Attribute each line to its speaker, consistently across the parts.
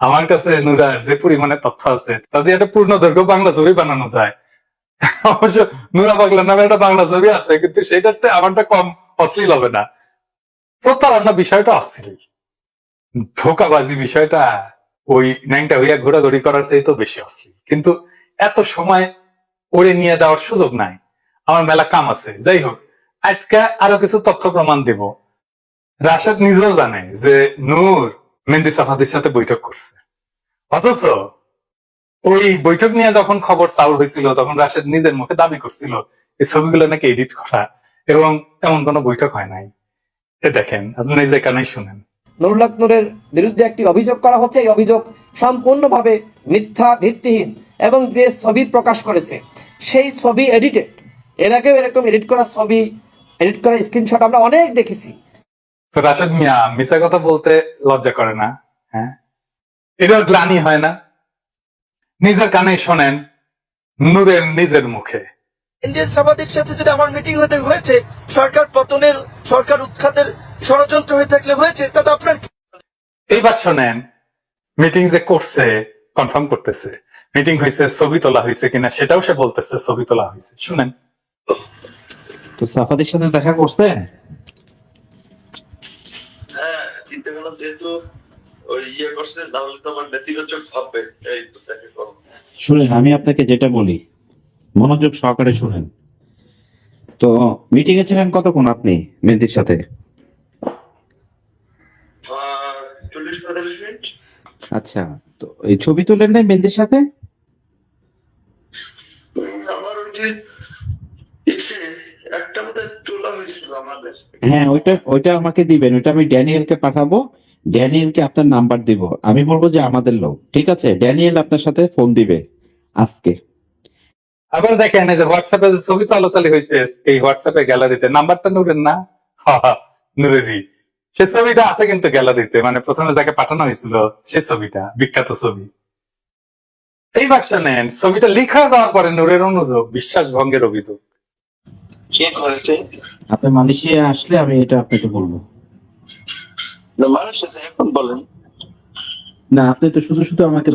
Speaker 1: আমার কাছে নুরার যে পরিমাণে তথ্য আছে তাদের একটা পূর্ণ দৈর্ঘ্য বাংলা ছবি বানানো যায়। অবশ্য নুরা পাগলা নামে একটা বাংলা ছবি আছে, কিন্তু সেটার চেয়ে আমারটা কম, অশ্লীল হবে না। প্রতারণা বিষয়টা অশ্লীল। ধোকাবাজি বিষয়টা ওই ন্যাংটা হইয়া ঘোরাঘুরি করার চেয়ে তো বেশি অশ্লীল। কিন্তু এত সময় ওরে নিয়ে দেওয়ার সুযোগ নাই। আমার মেলা কাম আছে। যাই হোক, আজকে আরও কিছু তথ্য প্রমাণ দেব। রাশেদ নিজেও জানে যে নূর মেহেন্দি সাফাদের সাথে বৈঠক করছে। অথচ ওই বৈঠক নিয়ে যখন খবর চাউর হয়েছিল, তখন রাশেদ নিজের মুখে দাবি করছিল এই ছবিগুলো নাকি এডিট করা এবং তেমন কোনো বৈঠক হয় নাই। এ দেখেন, আপনি নিজে কানেই শুনেন।
Speaker 2: নুরুল হক নূরের বিরুদ্ধে একটি অভিযোগ করা হচ্ছে। এই অভিযোগ সম্পূর্ণভাবে মিথ্যা, ভিত্তিহীন এবং যে ছবি প্রকাশ করেছে, সেই ছবি এডিটেড এর আগেও এরকম এডিট করা ছবি এডিট করা স্ক্রিনশট আমরা অনেক দেখেছি।
Speaker 1: তো রাশেদ মিয়া মিশা কথা বলতে লজ্জা করে না হ্যাঁ? এটা গ্লানি হয় না। নিজের কানে শোনেন নূরের নিজের মুখে।
Speaker 3: ইন্ডিয়ান সাথে যদি আমার মিটিং হতে হয়েছে সরকার পতনের সরকার উৎখাতের ষড়যন্ত্র হয়ে থাকলে হয়েছে তাতে আপনার
Speaker 1: এইবার শোনেন মিটিং যে করছে কনফার্ম করতেছে। মিটিং হয়েছে ছবি তোলা হয়েছে কিনা সেটাও সে বলতেছে ছবি তোলা হয়েছে। শুনেন।
Speaker 4: তো সাফাদের সাথে দেখা করছে
Speaker 5: চিন্তা করলাম যেহেতু ওই ইয়ে করছে তাহলে তো আমার নেতিবাচক ভাববে। এই তো দেখে করো।
Speaker 4: শুনেন আমি আপনাকে যেটা বলি মনোযোগ সহকারে শুনেন। তো মিটিং এ ছিলেন কতক্ষণ আপনি মেহেদির সাথে?
Speaker 5: আহ, চল্লিশ পঁয়তাল্লিশ মিনিট।
Speaker 4: আচ্ছা তো এই ছবি তুলেন নাই মেহেদির সাথে?
Speaker 5: আমার ওই যে একটা তোলা হয়েছিল
Speaker 4: হ্যাঁ ওইটা ওইটা আমাকে দিবেন, ওইটা আমি ড্যানিয়েলকে পাঠাবো, ড্যানিয়েলকে আপনার নাম্বার দিব। আমি বলব যে আমাদের লোক, ঠিক আছে? ড্যানিয়েল আপনার সাথে ফোন দিবে আজকে।
Speaker 1: আবার দেখেন, এই যে হোয়াটসঅ্যাপে ছবি চলাচলি হয়েছে, এই হোয়াটসঅ্যাপে গ্যালারিতে, নাম্বারটা নূরের না? সে ছবিটা আছে কিন্তু গ্যালারিতে মানে প্রথমে যাকে পাঠানো হয়েছিল, সে ছবিটা, বিখ্যাত ছবি। এইবার শোনেন, ছবিটা লিখা দেওয়ার পরে নূরের অনুযোগ বিশ্বাস ভঙ্গের অভিযোগ।
Speaker 5: কে করেছে?
Speaker 4: আপনি মালয়েশিয়া আসলে আমি এটা আপনাকে বলব।
Speaker 5: এখন বলেন।
Speaker 4: না আপনি তো শুধু শুধু আমাকে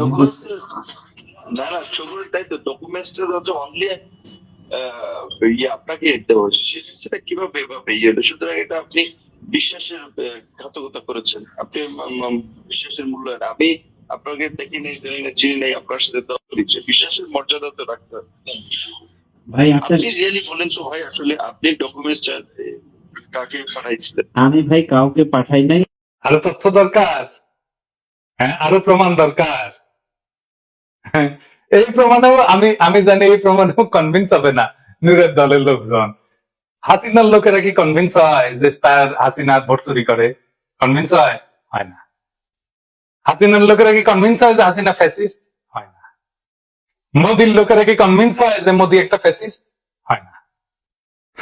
Speaker 5: না না ছবির তাই তো ডকুমেন্টসটা হচ্ছে অনলি ইয়ে আপনাকে দিতে সেটা কীভাবে এভাবে ইয়ে সুতরাং এটা আপনি বিশ্বাসের ঘাতকতা করেছেন। আপনি বিশ্বাসের মূল্যায়ন আমি আপনাকে দেখি নেই জানি না চিনি নেই আপনার সাথে বিশ্বাসের মর্যাদা তো রাখতে হবে।
Speaker 4: ভাই
Speaker 5: আপনি রিয়েলি বলেন তো ভাই আসলে আপনি ডকুমেন্টসটা কাকে পাঠাইছিলেন?
Speaker 4: আমি ভাই কাউকে পাঠাই নাই।
Speaker 1: আরও তথ্য দরকার? হ্যাঁ আরও প্রমাণ দরকার? হ্যাঁ, এই প্রমাণেও আমি আমি জানি এই প্রমাণেও কনভিন্স হবে না নূরের দলের লোকজন। হাসিনার লোকেরা কি কনভিন্স হয় যে তার হাসিনা ভোট চুরি করে? কনভিন্স হয়? হয় না। হাসিনার লোকেরা কি কনভিন্স হয় যে হাসিনা ফ্যাসিস্ট মোদির লোকেরা কি কনভিন্স হয় যে মোদি একটা ফ্যাসিস্ট হয় না।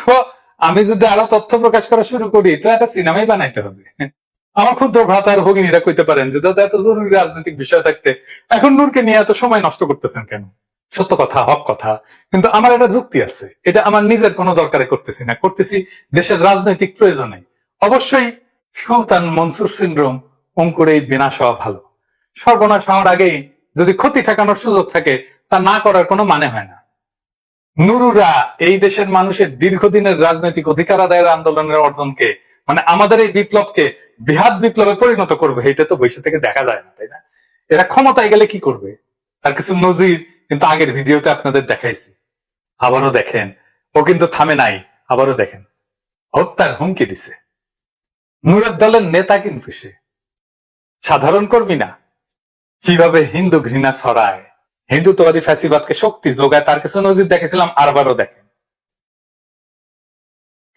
Speaker 1: তো আমি যদি আরও তথ্য প্রকাশ করা শুরু করি, তো একটা সিনেমাই বানাইতে হবে। আমার ক্ষুদ্র ভ্রাতার ভগিনীরা কইতে পারেন যে, দাদা, এত জরুরি রাজনৈতিক বিষয় থাকতে এখন নূরকে নিয়ে এত সময় নষ্ট করতেছেন কেন? সত্য কথা, হক কথা। কিন্তু আমার একটা যুক্তি আছে। এটা আমার নিজের কোনো দরকারে করতেছি না। করতেছি দেশের রাজনৈতিক প্রয়োজনে। অবশ্যই সুলতান মনসুর সিন্ড্রোম অঙ্কুরেই বিনাশ হওয়া ভালো। সর্বনাশ হওয়ার আগেই যদি ক্ষতি ঠেকানোর সুযোগ থাকে তা না করার কোনো মানে হয় না। নুরুরা এই দেশের মানুষের দীর্ঘদিনের রাজনৈতিক অধিকার আদায়ের আন্দোলনের অর্জনকে মানে আমাদের এই বিপ্লবকে বৃহৎ বিপ্লবে পরিণত করবে, এটা তো বৈশ্য থেকে দেখা যায় না, তাই না? এরা ক্ষমতায় গেলে কি করবে? তার কিছু নজির কিন্তু আগের ভিডিওতে আপনাদের দেখাইছি। আবারও দেখেন। ও কিন্তু থামে নাই। আবারও দেখেন। হত্যার হুমকি দিছে। নুরের দলের নেতা কিন্তু সে। সাধারণ কর্মী না। কীভাবে হিন্দু ঘৃণা ছড়ায়? হিন্দুত্ববাদী ফ্যাসিবাদকে শক্তি যোগায়, তার কিছু নজির দেখেছিলাম, আরবারও দেখেন।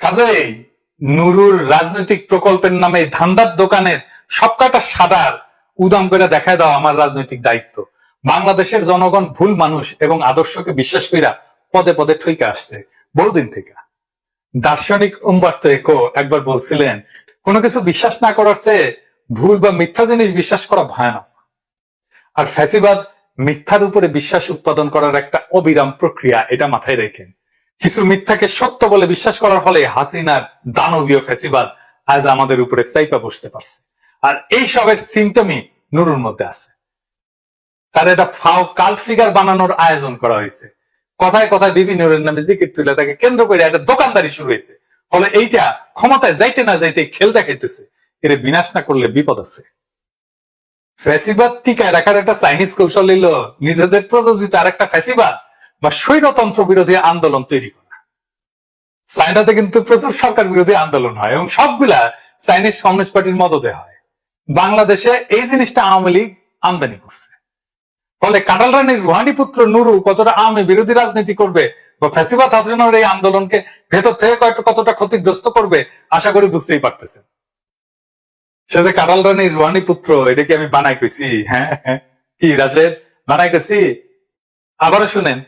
Speaker 1: কাজেই নুরুর রাজনৈতিক প্রকল্পের নামে ধান্দার দোকানের সবকটা সাদার উদাম করে দেখায় দাও আমার রাজনৈতিক দায়িত্ব। বাংলাদেশের জনগণ ভুল মানুষ এবং আদর্শকে বিশ্বাস কইরা পদে পদে ঠইকে আসছে, বহুদিন থেকে। দার্শনিক উম্বার্তো একো একবার বলছিলেন, কোনো কিছু বিশ্বাস না করার চেয়ে ভুল বা মিথ্যা জিনিস বিশ্বাস করা ভয়ানক। আর ফ্যাসিবাদ মিথ্যার উপরে বিশ্বাস উৎপাদন করার একটা অবিরাম প্রক্রিয়া, এটা মাথায় রেখেন কিছু মিথ্যাকে সত্য বলে বিশ্বাস করার ফলে হাসিনার দানবীয় ফ্যাসিবাদ আজ আমাদের উপরে চাইপা বসতে পারছে। আর এই সবের সিমটমই নুরুর মধ্যে আছে। তার একটা ফাও কাল্ট ফিগার বানানোর আয়োজন করা হয়েছে। কথায় কথায় বিভিন্ন নামে জিকির তুলে তাকে কেন্দ্র করে একটা দোকানদারি শুরু হয়েছে। ফলে এইটা ক্ষমতায় যাইতে না যাইতে খেল দেখাইতেছে এর বিনাশ না করলে বিপদ আছে। ফ্যাসিবাদ টিকায় রাখার একটা চাইনিজ কৌশল এলো নিজেদের প্রযোজিত আর একটা ফ্যাসিবাদ বা স্বৈরতন্ত্র বিরোধী আন্দোলন তৈরি করা। চায়নাতে কিন্তু প্রচুর সরকার বিরোধী আন্দোলন হয় এবং সবগুলা চাইনিজ কমিউনিস্ট পার্টির মদদে হয়। বাংলাদেশে এই জিনিসটা আওয়ামী লীগ আমদানি করছে। ফলে কাটাল রানীর রুহানি পুত্র নুরু কতটা আওয়ামী বিরোধী রাজনীতি করবে বা ফ্যাসিবাদ হাসিনার এই আন্দোলনকে ভেতর থেকে কতটা ক্ষতিগ্রস্ত করবে, আশা করি বুঝতেই পারতেছেন। সে যে কাটাল রানীর রুহানি পুত্র, এটা কি আমি বানাই কইছি? হ্যাঁ হ্যাঁ। কি রাশেদ বানাই কইছি? আবারও শুনেন,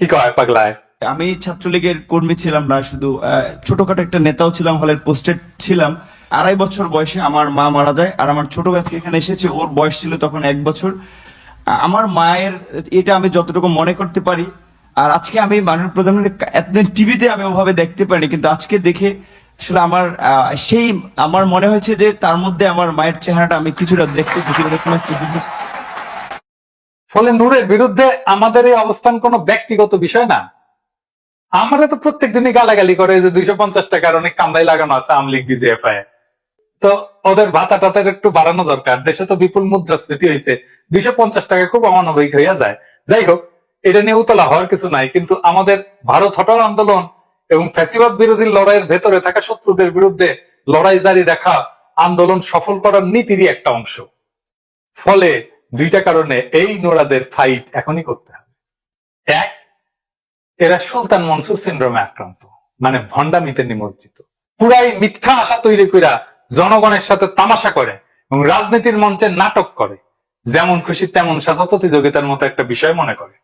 Speaker 1: কি কয় পাগলায়?
Speaker 6: আমি ছাত্রলীগের কর্মী ছিলাম না, শুধু ছোটখাটো একটা নেতাও ছিলাম, হলের পোস্টেড ছিলাম। আড়াই বছর বয়সে আমার মা মারা যায়, আর আমার ছোট গাছ এখানে এসেছে, ওর বয়স ছিল তখন এক বছর। আমার মায়ের, এটা আমি যতটুকু মনে করতে পারি, আর আজকে আমি মাননীয় প্রধানমন্ত্রী এতদিন টিভিতে আমি ওভাবে দেখতে পারিনি, কিন্তু আজকে দেখে আসলে আমার সেই আমার মনে হয়েছে যে তার মধ্যে আমার মায়ের চেহারাটা আমি কিছুটা দেখতে কিছুটা
Speaker 1: ফলে নূরের বিরুদ্ধে আমাদের এই অবস্থান কোনো ব্যক্তিগত বিষয় না। আমরা তো প্রত্যেক দিনই গালাগালি করে যে দুইশো পঞ্চাশ টাকার অনেক কামড়াই লাগানো আছে আমলিগ বিজিএফআই তো ওদের ভাতা টাতার একটু বাড়ানো দরকার। দেশে তো বিপুল মুদ্রাস্ফীতি হয়েছে। দুইশো পঞ্চাশ টাকা খুব অমানবিক হইয়া যায়। যাই হোক, এটা নিয়ে উতলা হওয়ার কিছু নাই, কিন্তু আমাদের ভারত হটাও আন্দোলন এবং ফ্যাসিবাদ বিরোধী লড়াইয়ের ভেতরে থাকা শত্রুদের বিরুদ্ধে লড়াই জারি রাখা আন্দোলন সফল করার নীতিরই একটা অংশ। ফলে দুইটা কারণে এই নোরাদের ফাইট এখনই করতে হবে। এক, এরা সুলতান মনসুর সিন্ড্রোমে আক্রান্ত মানে ভণ্ডামিতে নিমজ্জিত। পুরাই মিথ্যা আশা তৈরি কইরা জনগণের সাথে তামাশা করে এবং রাজনীতির মঞ্চে নাটক করে। যেমন খুশি তেমন সাজা প্রতিযোগিতার মতো একটা বিষয় মনে করে।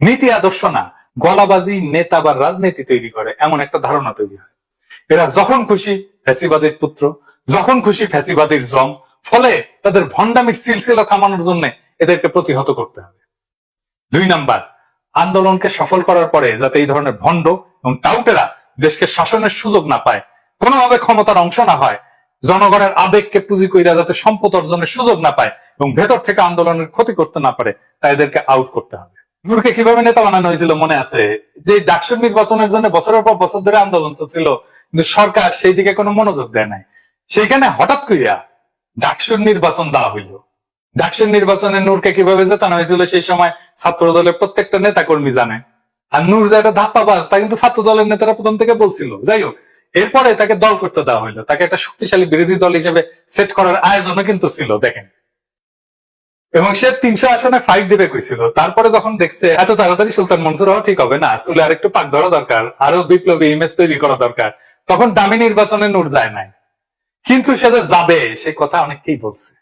Speaker 1: নীতি আদর্শ না গলাবাজি, নেতা বা রাজনীতি তৈরি করে, এমন একটা ধারণা তৈরি হয়। এরা যখন খুশি ফ্যাসিবাদের পুত্র, যখন খুশি ফ্যাসিবাদের জম, ফলে তাদের ভণ্ডামির সিলসিলা থামানোর জন্য এদেরকে প্রতিহত করতে হবে। দুই নাম্বার, আন্দোলনকে সফল করার পরে যাতে এই ধরনের ভণ্ড এবং টাউটেরা দেশকে শাসনের সুযোগ না পায়, কোনোভাবে ক্ষমতার অংশ না হয়, জনগণের আবেগকে পুঁজি কইরা যাতে সম্পদ অর্জনের সুযোগ না পায় এবং ভেতর থেকে আন্দোলনের ক্ষতি করতে না পারে তাই এদেরকে আউট করতে হবে। নূরকে কীভাবে নেতা বানানো হয়েছিল মনে আছে? যে ডাকসুর নির্বাচনের জন্য বছরের পর বছর ধরে আন্দোলন চলছিল, কিন্তু সরকার সেই দিকে কোনো মনোযোগ দেয় নাই। সেইখানে হঠাৎ করিয়া ডাকসুর নির্বাচন দেওয়া হইল। ডাকসুর নির্বাচনে নূরকে কীভাবে জেতানো হয়েছিল সেই সময় ছাত্র দলের প্রত্যেকটা নেতা কর্মী জানে। আর নূর যে একটা ধাপ্পাবাজ, তা কিন্তু ছাত্র দলের নেতারা প্রথম থেকে বলছিল। যাই হোক, এরপরে তাকে দল করতে দেওয়া হইল। তাকে একটা শক্তিশালী বিরোধী দল হিসেবে সেট করার আয়োজনও কিন্তু ছিল, দেখেন। এবং সে তিনশো আসনে ফাইট দিবে কইছিল। তারপরে যখন দেখছে, এত তাড়াতাড়ি সুলতান মনসুর হওয়া ঠিক হবে না। চুলে আর একটু পাক ধরা দরকার। আরও বিপ্লবী ইমেজ তৈরি করা দরকার। তখন দামি নির্বাচনে নূর যায় নাই। কিন্তু সে যে যাবে, সে কথা অনেককেই বলছে।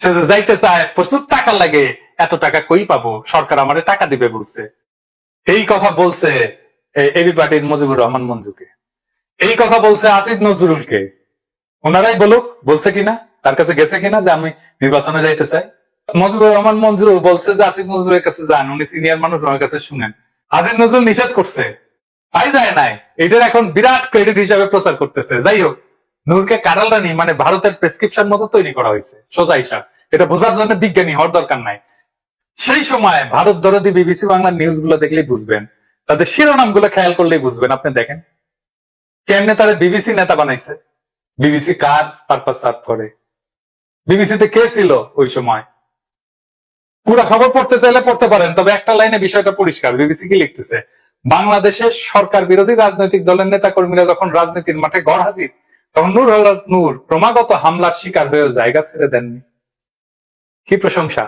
Speaker 1: সে যে যাইতে চায়, প্রচুর টাকা লাগে, এত টাকা কই পাবো? সরকার আমারে টাকা দিবে বলছে। এই কথা বলছে এবি পার্টির মুজিবুর রহমান মঞ্জুকে। এই কথা বলছে আসিফ নজরুলকে। ওনারাই বলুক, বলছে কিনা? তার কাছে গেছে কিনা যে আমি নির্বাচনে যাইতে চাই? মজিবুর রহমান মঞ্জুর বলছে যে আসিফ নজরুলের কাছে যান, উনি সিনিয়র মানুষ ওনার কাছে শুনেন। আসিফ নজরুল নিষেধ করছে। তাই যায় নাই। এটার এখন বিরাট ক্রেডিট হিসাবে প্রচার করতেছে। যাই হোক, নূরকে কারাল রানী মানে ভারতের প্রেসক্রিপশন মতো তৈরি করা হয়েছে, সোজা হিসাব। এটা বোঝার জন্য বিজ্ঞানী হওয়ার দরকার নাই। সেই সময় ভারত দরদি বিবিসি বাংলার নিউজগুলো দেখলেই বুঝবেন। তাদের শিরোনামগুলো খেয়াল করলেই বুঝবেন। আপনি দেখেন। কেমনে তারা বিবিসি নেতা বানাইছে? বিবিসি কার পারপাস সার্ভ করে? বিবিসিতে কে ছিল ওই সময়? পুরো খবর পড়তে চাইলে পড়তে পারেন, তবে একটা লাইনে বিষয়টা পরিষ্কার। বিবিসি কি লিখতেছে? বাংলাদেশের সরকার বিরোধী রাজনৈতিক দলের নেতা কর্মীরা যখন রাজনীতির মাঠে গড় হাজির, তখন নূর হল নূর ক্রমাগত হামলার শিকার হয়ে জায়গা ছেড়ে দেননি। কি প্রশংসা?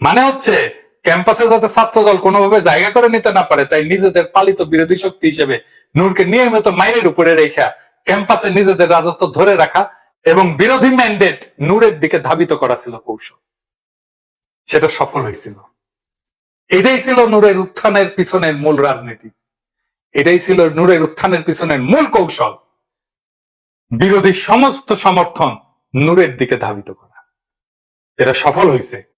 Speaker 1: মানে হচ্ছে, ক্যাম্পাসে যাতে ছাত্র দল কোনোভাবে জায়গা করে নিতে না পারে, তাই নিজেদের পালিত বিরোধী শক্তি হিসেবে নূরকে নিয়মিত মাইনের উপরে রেখা, ক্যাম্পাসে নিজেদের রাজত্ব ধরে রাখা এবং বিরোধী ম্যান্ডেট নূরের দিকে ধাবিত করা ছিল কৌশল। সেটা সফল হয়েছিল। এটাই ছিল নূরের উত্থানের পিছনের মূল রাজনীতি। এটাই ছিল নূরের উত্থানের পিছনের মূল কৌশল। বিরোধী সমস্ত সমর্থন নূরের দিকে ধাবিত করা। এটা সফল হয়েছে।